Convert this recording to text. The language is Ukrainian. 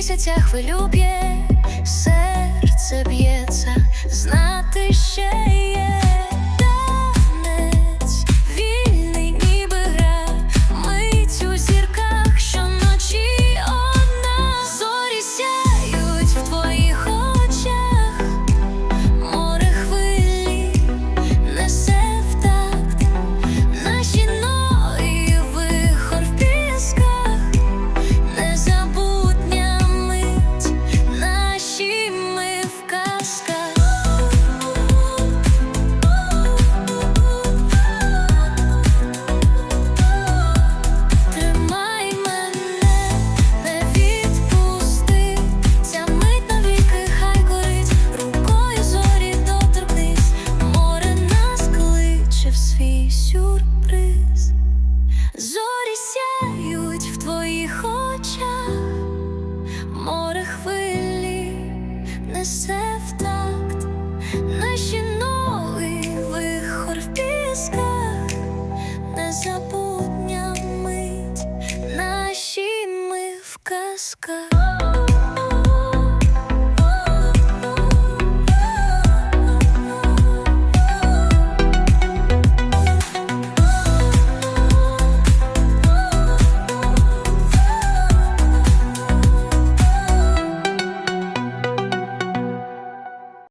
місяця хвилю б'є, серце б'ється. несе в такт наші ноги вихор в пісках, незабутня мить, наші ми в казках.